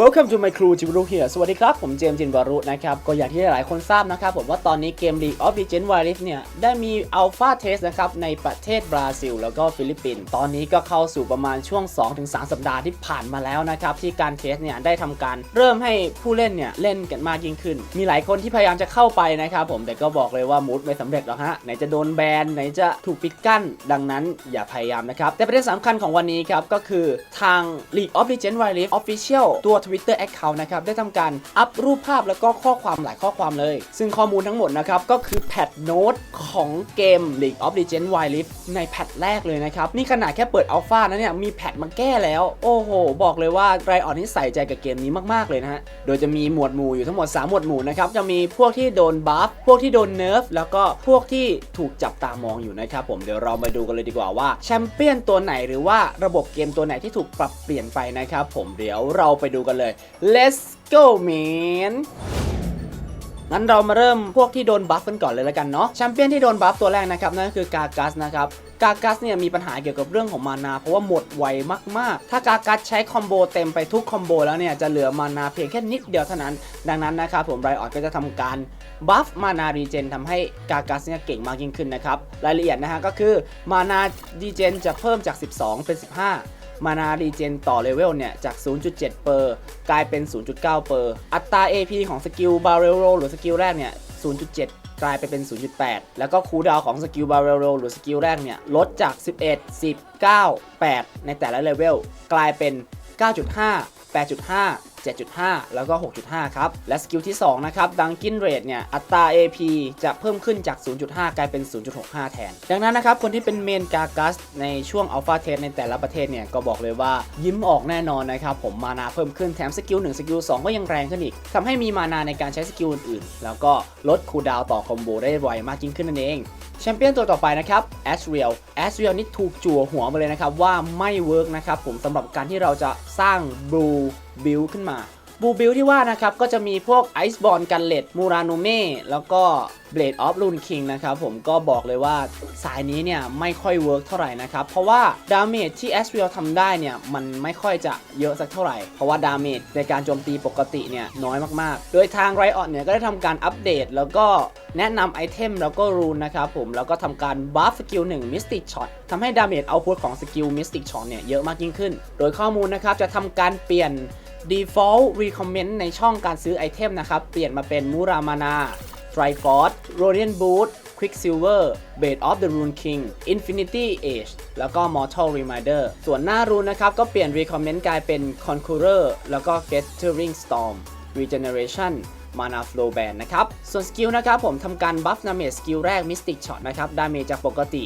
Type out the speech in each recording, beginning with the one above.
Welcome to my crew จิบรุ here สวัสดีครับ ผมเจมส์จินวารุนะครับ ก็อย่างที่หลายคนทราบนะครับผมว่าตอนนี้เกม League of Legends Wild Rift เนี่ย ได้มี Alpha Test นะครับ ในประเทศบราซิล แล้วก็ฟิลิปปินส์ตอนนี้ก็เข้าสู่ประมาณช่วง 2-3 สัปดาห์ที่ผ่านมาแล้วนะครับ ที่การเทสเนี่ย ได้ทำการเริ่มให้ผู้เล่นเนี่ย เล่นกันมากยิ่งขึ้น มีหลายคนที่พยายามจะเข้าไปนะครับผมแต่ก็บอกเลยว่ามูดไม่สำเร็จหรอกฮะไหนจะโดนแบนไหนจะถูกปิดกั้น ดังนั้นอย่าพยายามนะครับแต่ประเด็นสำคัญของวันนี้ครับก็คือทาง League of Legends Wild Rift Official ตัว Twitter Account นะครับได้ทำการอัพรูปภาพแล้วก็ข้อความหลายข้อความเลย ซึ่งข้อมูลทั้งหมดนะครับก็คือแพทโน้ตของเกม League of Legends Wild Rift ในแพทแรกเลยนะครับนี่ขนาดแค่เปิดอัลฟานะเนี่ยมีแพทมาแก้แล้ว โอ้โห บอกเลยว่าไรออนนี่ใส่ใจกับเกมนี้มากๆเลยนะฮะโดยจะมีหมวดหมู่อยู่ทั้งหมด 3 หมวดหมู่นะครับจะมีพวกที่โดนบัฟพวกที่โดนเนิร์ฟแล้วก็พวกที่ถูกจับตามองอยู่นะครับผมเดี๋ยวเรามาดูกันเลยดีกว่าว่าแชมเปี้ยนตัวไหนหรือว่าระบบเกมตัวไหนที่ถูกปรับเปลี่ยนไปนะครับผมเดี๋ยวเราไปดูกันเลย let's go man งั้นเรามาเริ่มพวกที่โดนบัฟกันก่อนเลยแล้วกันเนาะแชมเปี้ยนที่โดนบัฟตัวแรกนะครับนั่นก็คือกากัสนะครับกากัสเนี่ยมีปัญหาเกี่ยวกับเรื่องของมานา เพราะว่าหมดไวมากๆ ถ้ากากัสใช้คอมโบเต็มไปทุกคอมโบแล้วเนี่ยจะเหลือมานาเพียงแค่นิดเดียวเท่านั้น ดังนั้นนะครับผมไรออดก็จะทำการบัฟมานารีเจนทำให้กากัสเนี่ยเก่งมากยิ่งขึ้นนะครับรายละเอียดนะฮะก็คือมานารีเจนจะเพิ่มจาก 12 เป็น 15 มานารีเจนต่อเลเวลเนี่ย จาก 0.7 เปอร์ กลายเป็น 0.9 เปอร์ อัตรา AP ของสกิลบาร์เรลโรหรือสกิลแรกเนี่ย 0.7กลายไปเป็น 0.8 แล้วก็คูดาวของสกิลบาร์เรลโรหรือสกิลแรกเนี่ย ลดจาก 11 10 9 8 ในแต่ละเลเวล กลายเป็น 9.5 8.5 7.5 แล้วก็ 6.5 ครับ และสกิลที่ 2 นะครับดังกินเรทเนี่ย อัตรา AP จะเพิ่มขึ้นจาก 0.5 กลายเป็น 0.65 แทน ดังนั้นนะครับ คนที่เป็นเมนกากัสในช่วงอัลฟาเทสในแต่ละประเทศเนี่ย ก็บอกเลยว่ายิ้มออกแน่นอนนะครับ ผมมานาเพิ่มขึ้นแถมสกิล 1 สกิล 2 ก็ยังแรงขึ้นอีกทำให้มีมานาในการใช้สกิลอื่นๆ แล้วก็ลดคูลดาวต่อคอมโบได้ไวมากยิ่งขึ้นนั่นเองแชมเปี้ยนตัวต่อไปนะครับ a s r i e l a s r i e l นี่ถูกจั่วหัวมาเลยนะครับว่าไม่เวิร์กนะครับผมสำหรับการที่เราจะสร้าง Blue Build ขึ้นมาบูบิลที่ว่านะครับ ก็จะมีพวกไอซ์บอลกันเลตมูราโนเม่แล้วก็ Blade of Rune King นะครับ ผมก็บอกเลยว่าสายนี้เนี่ย ไม่ค่อยเวิร์กเท่าไหร่นะครับ เพราะว่าดาเมจที่ a s r i e l ทำได้เนี่ย มันไม่ค่อยจะเยอะสักเท่าไหร่ เพราะว่าดาเมจในการโจมตีปกติเนี่ย น้อยมากๆ โดยทาง Riot เนี่ย ก็ได้ทำการอัปเดต แล้วก็แนะนำไอเทมแล้วก็รูนนะครับผมแล้วก็ทำการบัฟสกิล1 Mystic Shot ทำให้ดาเมจเอาพุตของสกิล Mystic Shot เนี่ยเยอะมากยิ่งขึ้น โดยข้อมูลนะครับจะทำการเปลี่ยน Default Recommend ในช่องการซื้อไอเทมนะครับ เปลี่ยนมาเป็นมูรามานาไ r ฟอร์ดโรเดียนบูธควิกซิลเวอร์เบดออฟเดอะรูนคิงอินฟินิตี้เอชแล้วก็ Mortal รมิเดอร์ส่วนหน้ารูนนะครับ ก็เปลี่ยน Recommend กลายเป็น Conqueror แล้วก็ Gathering Storm Regeneration มานาฟลูแบนนะครับ ส่วนสกิลนะครับผมทำการบัฟนาเมจสกิลแรกมิสติกช็อตนะครับ ดาเมจจากปกติ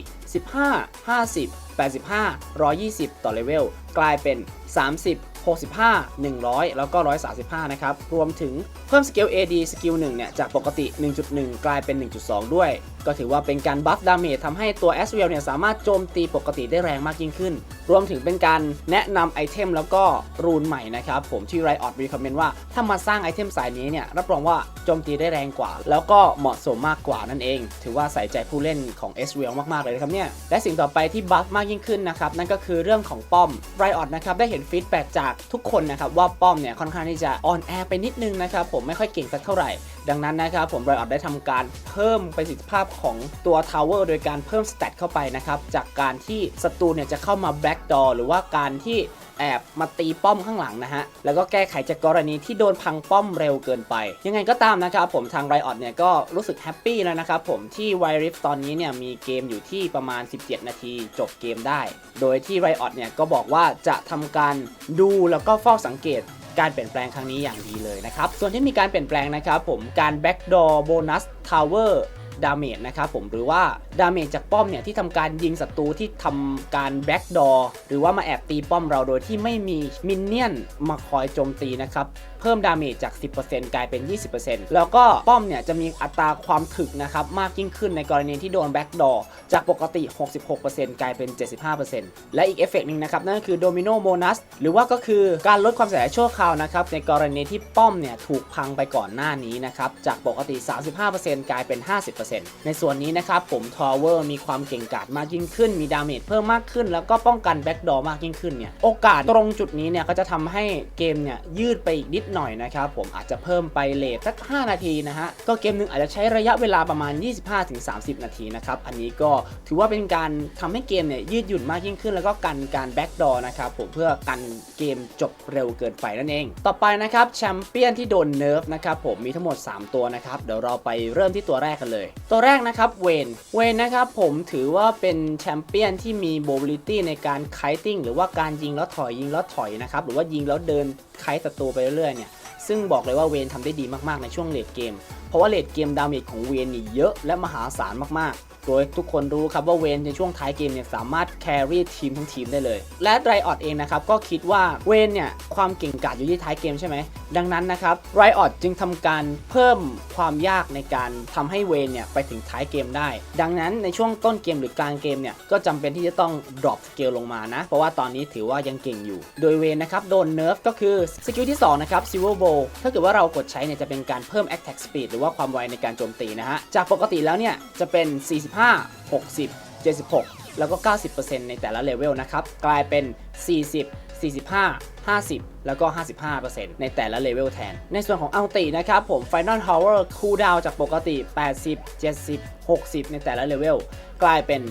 15 50 85 120 ต่อเลเวล กลายเป็น 30 65 100 แล้วก็ 135 นะครับ รวมถึงเพิ่มสกิล AD สกิล1เนี่ย จากปกติ 1.1 กลายเป็น 1.2 ด้วยก็ถือว่าเป็นการบัฟดาเมจทำให้ตัว a s r i e l เนี่ยสามารถโจมตีปกติได้แรงมากยิ่งขึ้น รวมถึงเป็นการแนะนำไอเทมแล้วก็รูนใหม่นะครับผมที่ Riot recommend ว่าถ้ามาสร้างไอเทมสายนี้เนี่ยรับรองว่าโจมตีได้แรงกว่า แล้วก็เหมาะสมมากกว่านั่นเอง ถือว่าใส่ใจผู้เล่นของ a s r i e l มาก ๆ เลยครับเนี่ย และสิ่งต่อไปที่บัฟมากยิ่งขึ้นนะครับนั่นก็คือเรื่องของป้อม Riot นะครับได้เห็นฟีดแบ็กจากทุกคนนะครับว่าป้อมเนี่ยค่อนข้างที่จะอ่อนแอไปนิดนึงนะครับผมไม่ค่อยเก่งสักเท่าไหร่ดังนั้นนะครับผม Riot ได้ทำการเพิ่มประสิทธิภาพของตัว Tower โดยการเพิ่มสเตตเข้าไปนะครับ จากการที่ศัตรูเนี่ยจะเข้ามา Black Door หรือว่าการที่แอบมาตีป้อมข้างหลังนะฮะ แล้วก็แก้ไขจากกรณีที่โดนพังป้อมเร็วเกินไป ยังไงก็ตามนะครับผมทาง Riot เนี่ยก็รู้สึกแฮปปี้แล้วนะครับผมที่ Wild Rift ตอนนี้เนี่ยมีเกมอยู่ที่ประมาณ 17 นาทีจบเกมได้ โดยที่ Riot เนี่ยก็บอกว่าจะทำการดูแล้วก็เฝ้าสังเกต การเปลี่ยนแปลงครั้งนี้อย่างดีเลยนะครับ ส่วนที่มีการเปลี่ยนแปลงนะครับผมการ backdoor bonus tower ดาเดาเมจนะครับผมหรือว่าดาเมจจากป้อมเนี่ยที่ทำการยิงศัตรูที่ทำการแบ็กดอร์หรือว่ามาแอบตีป้อมเราโดยที่ไม่มีมินเนี่ยนมาคอยโจมตีนะครับเพิ่มดาเมจจาก 10%กลายเป็น 20%แล้วก็ป้อมเนี่ยจะมีอัตราความถึกนะครับมากยิ่งขึ้นในกรณีที่โดนแบ็กดอร์จากปกติ 66%กลายเป็น 75%และอีกเอฟเฟกต์หนึงนะครับนั่นก็คือโดมิโนโบนัสหรือว่าก็คือการลดความเสียหายชั่วคราวนะครับในกรณีที่ป้อมเนี่ยถูกพังไปก่อนหน้านี้นะครับจากปกติ 35%กลายเป็น 50% 50%ในส่วนนี้นะครับผมทาวเวอร์มีความเก่งกาจมากยิ่งขึ้น มีดาเมจเพิ่มมากขึ้น แล้วก็ป้องกันแบ็กดอร์มากยิ่งขึ้นเนี่ยโอกาสตรงจุดนี้เนี่ยก็จะทำให้เกมเนี่ยยืดไปอีกนิดหน่อยนะครับผมอาจจะเพิ่มไปเลทสัก 5 นาทีนะฮะก็เกมหนึงอาจจะใช้ระยะเวลาประมาณ 25-30 นาทีนะครับอันนี้ก็ถือว่าเป็นการทำให้เกมเนี่ยยืดหยุ่นมากยิ่งขึ้น แล้วก็กันการแบ็กดอร์นะครับผมเพื่อกันเกมจบเร็วเกินไปนั่นเอง ต่อไปนะครับแชมเปี้ยนที่โดนเนิร์ฟนะครับผมมีทั้งหมด 3 ตัวนะครับเดี๋ยวเราไปเริ่มที่ตัวแรกกันเลยตัวแรกนะครับเวนเวนนะครับผมถือว่าเป็นแชมเปี้ยนที่มีโบลิตี้ในการไคติ้งหรือว่าการยิงแล้วถอยยิงแล้วถอยนะครับหรือว่ายิงแล้วเดินไคศัตรูไปเรื่อยๆเนี่ยซึ่งบอกเลยว่าเวนทำได้ดีมากๆในช่วงเลดเกม เพราะว่าเลดเกมดาเมจของเวนนี่เยอะและมหาศาลมากๆ โดยทุกคนรู้ครับว่าเวนในช่วงท้ายเกมเนี่ยสามารถแครี่ทีมทั้งทีมได้เลย และไรออดเองนะครับก็คิดว่าเวนเนี่ยความเก่งกาจอยู่ที่ท้ายเกมใช่ไหมดังนั้นนะครับไรออดจึงทำการเพิ่มความยากในการทำให้เวนเนี่ยไปถึงท้ายเกมได้ ดังนั้นในช่วงต้นเกมหรือกลางเกมเนี่ยก็จำเป็นที่จะต้อง drop สเกลลงมานะ เพราะว่าตอนนี้ถือว่ายังเก่งอยู่ โดยเวนนะครับโดนเนิร์ฟก็คือสกิลที่2นะครับ Silver Bow ถ้าเกิดว่าเรากดใช้เนี่ยจะเป็นการเพิ่ม attack speed หรือว่าความไวในการโจมตีนะฮะจากปกติแล้วเนี่ยจะเป็น 40 55 60 76 แล้วก็ 90%ในแต่ละเลเวลนะครับ กลายเป็น 40 45 50 แล้วก็ 55%ในแต่ละเลเวลแทน ในส่วนของอัลตินะครับผม Final Tower Cooldown จากปกติ 80 70 60 ในแต่ละเลเวลกลายเป็น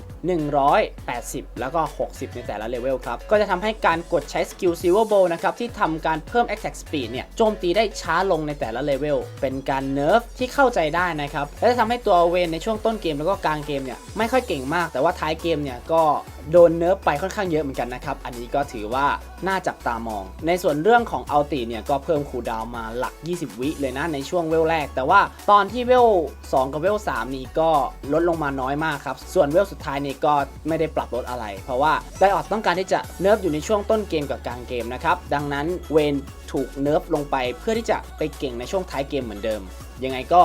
180 แล้วก็ 60 ในแต่ละเลเวลครับ ก็จะทำให้การกดใช้สกิล Silver Bow นะครับ ที่ทำการเพิ่ม Attack Speed เนี่ย โจมตีได้ช้าลงในแต่ละเลเวล เป็นการเนิร์ฟที่เข้าใจได้นะครับ และจะทำให้ตัวเวนในช่วงต้นเกมแล้วก็กลางเกมเนี่ย ไม่ค่อยเก่งมาก แต่ว่าท้ายเกมเนี่ยก็โดนเนิร์ฟไปค่อนข้างเยอะเหมือนกันนะครับ อันนี้ก็ถือว่าน่าจับตามองในส่วนเรื่องของอัลติเนี่ยก็เพิ่มคูดาวมาหลัก 20 วิเลยนะในช่วงเวลแรก แต่ว่าตอนที่เวล 2 กับเวล 3 นี้ก็ลดลงมาน้อยมากครับ ส่วนเวลสุดท้ายนี้ก็ไม่ได้ปรับลดอะไร เพราะว่าไดออดต้องการที่จะเนิร์ฟอยู่ในช่วงต้นเกมกับกลางเกมนะครับ ดังนั้นเวนถูกเนิร์ฟลงไปเพื่อที่จะไปเก่งในช่วงท้ายเกมเหมือนเดิม ยังไงก็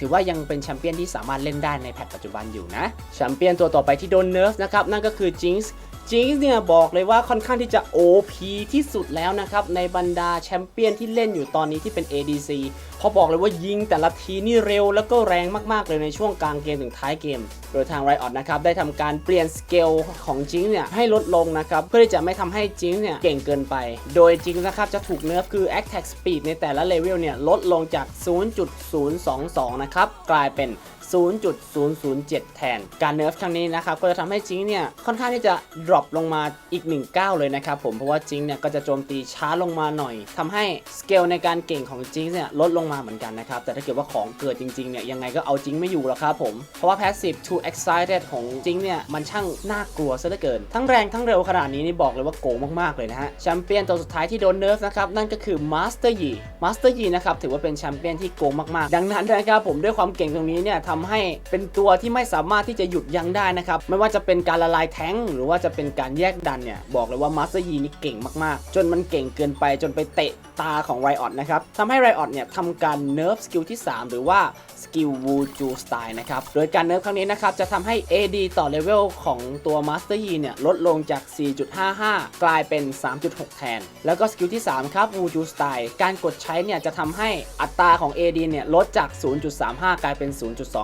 ถือว่ายังเป็นแชมเปี้ยนที่สามารถเล่นได้ในแพทปัจจุบันอยู่นะ แชมเปี้ยนตัวต่อไปที่โดนเนิร์ฟนะครับนั่นก็คือจิงส์ จิงส์เนี่ยบอกเลยว่าค่อนข้างที่จะ OP ที่สุดแล้วนะครับ ในบรรดาแชมเปี้ยนที่เล่นอยู่ตอนนี้ที่เป็น ADC เพราะบอกเลยว่ายิงแต่ละทีนี่เร็วแล้วก็แรงมากๆเลยในช่วงกลางเกมถึงท้ายเกม โดยทาง Riot นะครับได้ทำการเปลี่ยนสเกลของจิงส์เนี่ยให้ลดลงนะครับ เพื่อที่จะไม่ทำให้จิงส์เนี่ยเก่งเกินไป โดยจิงส์นะครับจะถูกเนิร์ฟคือ Attack Speed ในแต่ละเลเวลเนี่ยลดลงจาก 0.022 นะครับกลายเป็น 0.007 แทน การเนิร์ฟครั้งนี้นะครับก็จะทำให้จิงเนี่ยค่อนข้างที่จะ drop ลงมาอีก1ก้าวเลยนะครับผมเพราะว่าจิงเนี่ยก็จะโจมตีช้าลงมาหน่อยทำให้สเกลในการเก่งของจิงเนี่ยลดลงมาเหมือนกันนะครับแต่ถ้าเกิดว่าของเกิดจริงๆเนี่ยยังไงก็เอาจิงไม่อยู่หรอกครับผมเพราะว่า passive to excited ของจิงเนี่ยมันช่างน่ากลัวซะเหลือเกิน ทั้งแรงทั้งเร็วขนาดนี้นี่บอกเลยว่าโกงมากๆเลยนะฮะแชมเปี้ยนตัวสุดท้ายที่โดนเนิร์ฟนะครับนั่นก็คือ Master Yi Master Yi นะครับถือว่าเป็นแชมเปี้ยนที่โกงมากๆ ดังนั้นนะครับผมด้วยความเก่งตรงนี้เนี่ยทำให้เป็นตัวที่ไม่สามารถที่จะหยุดยั้งได้นะครับ ไม่ว่าจะเป็นการละลายแท้งหรือว่าจะเป็นการแยกดันเนี่ย บอกเลยว่า Master Yi นี่เก่งมากๆ จนมันเก่งเกินไปจนไปเตะตาของ Riot นะครับทำให้ Riot เนี่ยทำการเนิร์ฟสกิลที่ 3 หรือว่าสกิล Wuju Style นะครับ โดยการเนิร์ฟครั้งนี้นะครับ จะทำให้ AD ต่อเลเวลของตัว Master Yi เนี่ย ลดลงจาก 4.55 กลายเป็น 3.6 แทน แล้วก็สกิลที่ 3 ครับ Wuju Style การกดใช้เนี่ยจะทำให้อัตราของ AD เนี่ยลดจาก 0.35 กลายเป็น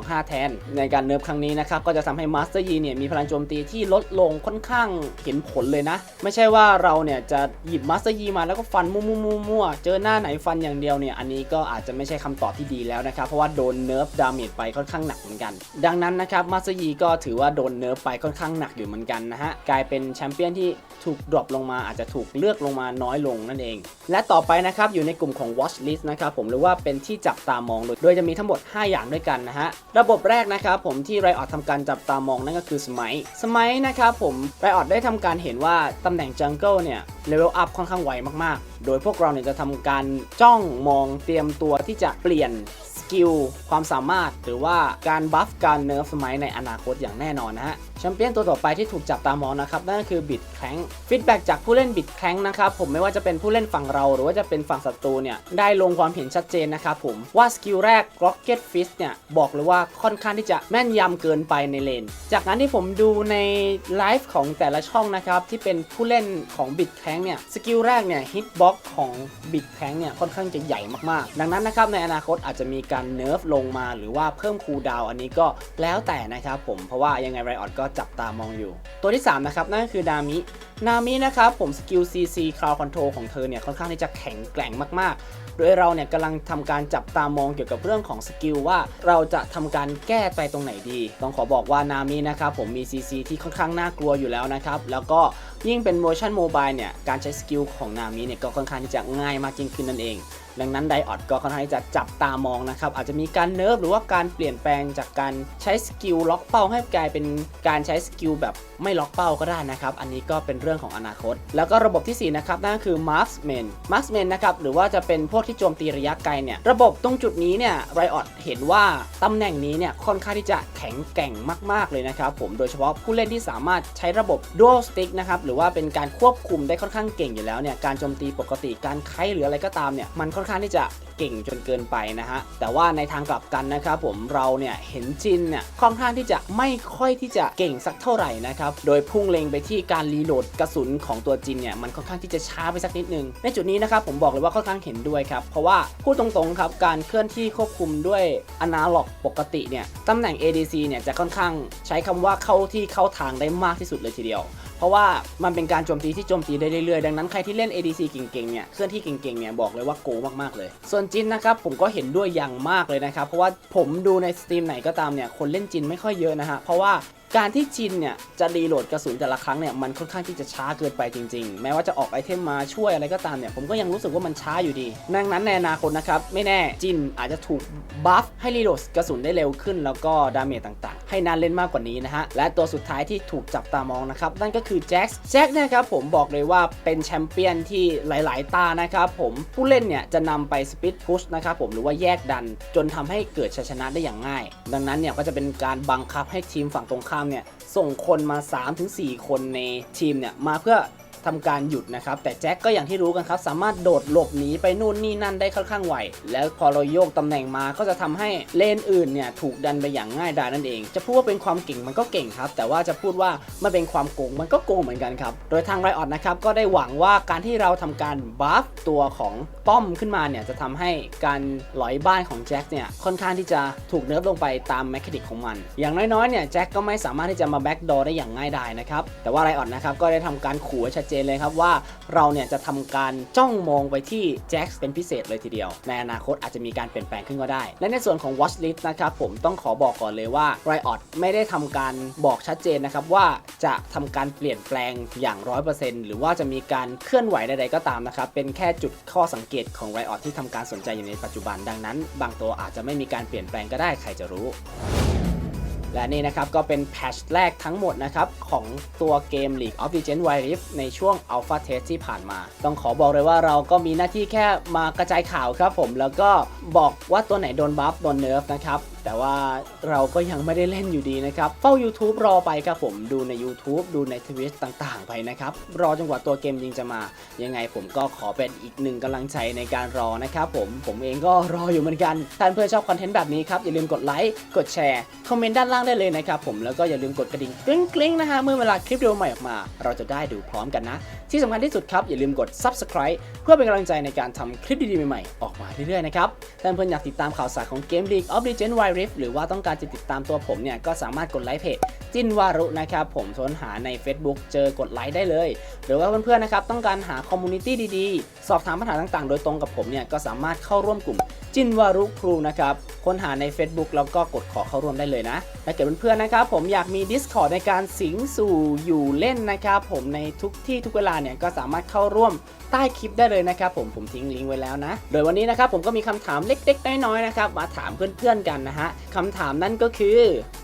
25แทน ในการเนิร์ฟครั้งนี้นะครับ ก็จะทำให้ Master Yi เนี่ยมีพลังโจมตีที่ลดลงค่อนข้างเห็นผลเลยนะ ไม่ใช่ว่าเราเนี่ยจะหยิบ Master Yi มาแล้วก็ฟันมั่วๆๆเจอหน้าไหนฟันอย่างเดียวเนี่ยอันนี้ก็อาจจะไม่ใช่คำตอบที่ดีแล้วนะครับ เพราะว่าโดนเนิร์ฟดาเมจไปค่อนข้างหนักเหมือนกัน ดังนั้นนะครับมาซยีก็ถือว่าโดนเนิร์ฟไปค่อนข้างหนักอยู่เหมือนกันนะฮะกลายเป็นแชมเปี้ยนที่ถูกดรอปลงมาอาจจะถูกเลือกลงมาน้อยลงนั่นเอง และต่อไปนะครับอยู่ในกลุ่มของ watch list นะครับผมหรือว่าเป็นที่จับตามองโดยจะมีทั้งหมด 5 อย่างด้วยกันนะฮะระบบแรกนะครับผมที่ไรออดทำการจับตามองนั่นก็คือสมัยสมัยนะครับผมไรออดได้ทำการเห็นว่าตำแหน่งจังเกิลเนี่ยเลเวลอัพค่อนข้างไวมากๆ โดยพวกเราเนี่ยจะทำการจ้องมองเตรียมตัวที่จะเปลี่ยนสกิลความสามารถหรือว่าการบัฟการเนิร์ฟสมัยในอนาคตอย่างแน่นอนนะฮะ แชมเปี้ยนตัวต่อไปที่ถูกจับตามองนะครับนั่นก็คือบิดแค n งฟีดแบ็จากผู้เล่นบิดแค n งนะครับผมไม่ว่าจะเป็นผู้เล่นฝั่งเรา หรือว่าจะเป็นฝั่งศัตรูเนี่ยได้ลงความเห็นชัดเจนนะครับผมว่าสกิลแรก Rocket Fist เนี่ยบอกเลยว่าค่อนข้างที่จะแม่นยำเกินไปในเลน จากนั้นที่ผมดูในไลฟ์ของแต่ละช่องนะครับที่เป็นผู้เล่นของบิดแค n งเนี่ยสกิลแรกเนี่ยฮิตบ็อกของบิดแค n งเนี่ยค่อนข้างจะใหญ่มากๆ ดังนั้นนะครับในอนาคตอาจจะมีการเนิร์ฟลงมา หรือว่าเพิ่มคูลดาวน์อันนี้ก็แล้วแต่นะครับผมเพราะว่ายังไงไรออดก็จับตามองอยู่ ตัวที่ 3 นะครับ นั่นก็คือนามินามินะครับ ผมสกิล CC Cloud Control ของเธอเนี่ยค่อนข้างที่จะแข็งแกร่งมากๆ โดยเราเนี่ยกำลังทำการจับตามองเกี่ยวกับเรื่องของสกิลว่าเราจะทำการแก้ไปตรงไหนดี ต้องขอบอกว่านามินะครับผมมี CC ที่ค่อนข้างน่ากลัวอยู่แล้วนะครับ แล้วก็ยิ่งเป็น motion mobile เนี่ยการใช้สกิลของนามิเนี่ยก็ค่อนข้างที่จะง่ายมากยิ่งขึ้นนั่นเอง ดังนั้นไดออดก็ค่อนข้างที่จะจับตามองนะครับ อาจจะมีการเนิร์ฟหรือว่าการเปลี่ยนแปลงจากการใช้สกิลล็อกเป้าให้กลายเป็นการใช้สกิลแบบไม่ล็อกเป้าก็ได้นะครับ อันนี้ก็เป็นเรื่องของอนาคต แล้วก็ระบบทีสี่4 นะครับ นั่นก็คือ Marksman Marksman นะครับ หรือว่าจะเป็นพวกที่โจมตีระยะไกลเนี่ย ระบบตรงจุดนี้เนี่ยไรออดเห็นว่าตำแหน่งนี้เนี่ยค่อนข้างที่จะแข็งแกร่งมาก ๆ เลยนะครับผม โดยเฉพาะผู้เล่นที่สามารถใช้ระบบ Dual Stick นะครับ หรือว่าเป็นการควบคุมได้ค่อนข้างเก่งอยู่แล้วเนี่ย การโจมตีปกติ การไคหรืออะไรก็ตามเนี่ย มันค่อนอนข้างที่จะเก่งจนเกินไปนะฮะแต่ว่าในทางกลับกันนะครับผมเราเนี่ยเห็นจินเนี่ยค่อนข้างที่จะไม่ค่อยที่จะเก่งสักเท่าไหร่นะครับโดยพุ่งเล็งไปที่การรีโหลดกระสุนของตัวจินเนี่ยมันค่อนข้างที่จะช้าไปสักนิดนึง ในจุดนี้นะครับผมบอกเลยว่าค่อนข้างเห็นด้วยครับเพราะว่าพูดตรงๆครับการเคลื่อนที่ควบคุมด้วยอนาล็อกปกติเนี่ยตำแหน่ง ADC เนี่ยจะค่อนข้างใช้คำว่าเข้าที่เข้าทางได้มากที่สุดเลยทีเดียว เพราะว่ามันเป็นการโจมตีที่โจมตีได้เรื่อยๆ ดังนั้นใครที่เล่น ADC เก่งๆ เนี่ย เคลื่อนที่เก่งๆ เนี่ย บอกเลยว่าโกมากๆ เลย ส่วนจินนะครับ ผมก็เห็นด้วยอย่างมากเลยนะครับ เพราะว่าผมดูในสตรีมไหนก็ตามเนี่ย คนเล่นจินไม่ค่อยเยอะนะฮะ เพราะว่า การที่จินเนี่ยจะรีโหลดกระสุนแต่ละครั้งเนี่ยมันค่อนข้างที่จะช้าเกินไปจริงๆ แม้ว่าจะออกไอเทมมาช่วยอะไรก็ตามเนี่ยผมก็ยังรู้สึกว่ามันช้าอยู่ดี ดังนั้นในอนาคตนะครับไม่แน่จินอาจจะถูกบัฟให้รีโหลดกระสุนได้เร็วขึ้น แล้วก็ดาเมจต่างๆ ให้นานเล่นมากกว่านี้นะฮะ และตัวสุดท้ายที่ถูกจับตามองนะครับนั่นก็คือแจ็คแจ็คนี่ยครับผมบอกเลยว่าเป็นแชมเปี้ยนที่หลาย ๆ ตานะครับผมผู้เล่นเนี่ยจะนำไปสปีดพุชนะครับผมหรือว่าแยกดัน จนทำให้เกิดชัยชนะได้อย่างง่าย ดังนั้นเนี่ยก็จะเป็นการบังคับให้ทีมฝั่งตรงข้ามเนี่ยส่งคนมา 3-4 คนในทีมเนี่ยมาเพื่อ ทำการหยุดนะครับ แต่แจ็คก็อย่างที่รู้กันครับ สามารถโดดหลบหนีไปนู่นนี่นั่นได้ค่อนข้างไวแล้วพอเราโยกตำแหน่งมาก็จะทำให้เลนอื่นเนี่ยถูกดันไปอย่างง่ายดายนั่นเอง จะพูดว่าเป็นความเก่งมันก็เก่งครับ แต่ว่าจะพูดว่ามันเป็นความโกงมันก็โกงเหมือนกันครับโดยทางไรออดนะครับก็ได้หวังว่าการที่เราทำการบัฟตัวของป้อมขึ้นมาเนี่ยจะทำให้การหลอยบ้านของแจ็คเนี่ยค่อนข้างที่จะถูกเนิร์ฟลงไปตามแมคานิกของมัน อย่างน้อยๆเนี่ยแจ็คก็ไม่สามารถที่จะมาแบ็กดอร์ได้อย่างง่ายดายนะครับแต่ว่าไรออดนะครับก็ได้ทำการขู่ชัดเจนเลยครับว่าเราเนี่ยจะทำการจ้องมองไปที่แจ็คเป็นพิเศษเลยทีเดียว ในอนาคตอาจจะมีการเปลี่ยนแปลงขึ้นก็ได้ และในส่วนของ watch list นะครับผมต้องขอบอกก่อนเลยว่า Riot ไม่ได้ทำการบอกชัดเจนนะครับว่าจะทำการเปลี่ยนแปลงอย่าง 100%หรือว่าจะมีการเคลื่อนไหวใดๆก็ตามนะครับเป็นแค่จุดข้อสังเกตของ Riot ที่ทำการสนใจอยู่ในปัจจุบันดังนั้น บางตัวอาจจะไม่มีการเปลี่ยนแปลงก็ได้ใครจะรู้ และนี่นะครับก็เป็นแพทชแรกทั้งหมดนะครับของตัวเกม League of Legends Wild Rift ในช่วง Alpha Test ที่ผ่านมา ต้องขอบอกเลยว่าเราก็มีหน้าที่แค่มากระจายข่าวครับผม แล้วก็บอกว่าตัวไหนโดนบัฟโดนเนิร์ฟนะครับแต่ว่าเราก็ยังไม่ได้เล่นอยู่ดีนะครับ เฝ้า YouTube รอไปครับผมดูใน YouTube ดูใน Twitch ต่างๆ ไปนะครับ รอจนกว่าตัวเกมจริงจะมา ยังไงผมก็ขอเป็นอีกหนึ่งกำลังใจในการรอนะครับผมผมเองก็รออยู่เหมือนกันถ้านเพื่อนชอบคอนเทนต์แบบนี้ครับ อย่าลืมกดไลค์กดแชร์ คอมเมนต์ด้านล่างได้เลยนะครับผมแล้วก็อย่าลืมกดกระดิ่งกริ๊งๆนะฮะเมื่อเวลาคลิปวิดีโอใหม่ออกมา เราจะได้ดูพร้อมกันนะ ที่สำคัญที่สุดครับอย่าลืมกด subscribe เพื่อเป็นกำลังใจในการทำคลิปดีๆใหม่ๆออกมาเรื่อยๆนะครับถ้านเพื่อนอยากติดตามข่าวสารของเกม League of Legends Rift หรือว่าต้องการจะติดตามตัวผมเนี่ยก็สามารถกดไลค์เพจจินวารุนะครับผมค้นหาใน Facebook เจอกดไลค์ได้เลย หรือว่าเพื่อนๆนะครับต้องการหาคอมมูนิตี้ดีๆ สอบถามปัญหาต่างๆ โดยตรงกับผมเนี่ยก็สามารถเข้าร่วมกลุ่มจินวารุครูนะครับค้นหาใน Facebook แล้วก็กดขอเข้าร่วมได้เลยนะถ้าเกิดเพื่อนๆนะครับผมอยากมี Discord ในการสิงสู่อยู่เล่นนะครับผมในทุกที่ทุกเวลาเนี่ยก็สามารถเข้าร่วม ใต้คลิปได้เลยนะครับผมผมทิ้งลิงก์ไว้แล้วนะ โดยวันนี้นะครับผมก็มีคำถามเล็กๆน้อยๆนะครับมาถามเพื่อนๆกันนะฮะคำถามนั่นก็คือ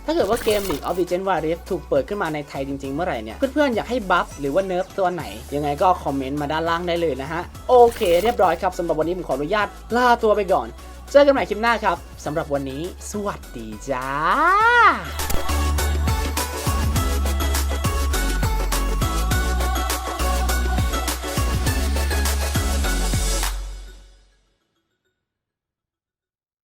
ถ้าเกิดว่าเกม League of Legends Wild Rift ถูกเปิดขึ้นมาในไทยจริงๆ เมื่อไหร่เนี่ยเพื่อนๆอยากให้บัฟหรือว่าเนิร์ฟตัวไหน ยังไงก็คอมเมนต์มาด้านล่างได้เลยนะฮะโอเค เรียบร้อยครับสำหรับวันนี้ผมขออนุญาตลาตัวไปก่อน เจอกันใหม่คลิปหน้าครับสำหรับวันนี้ สวัสดีจ้า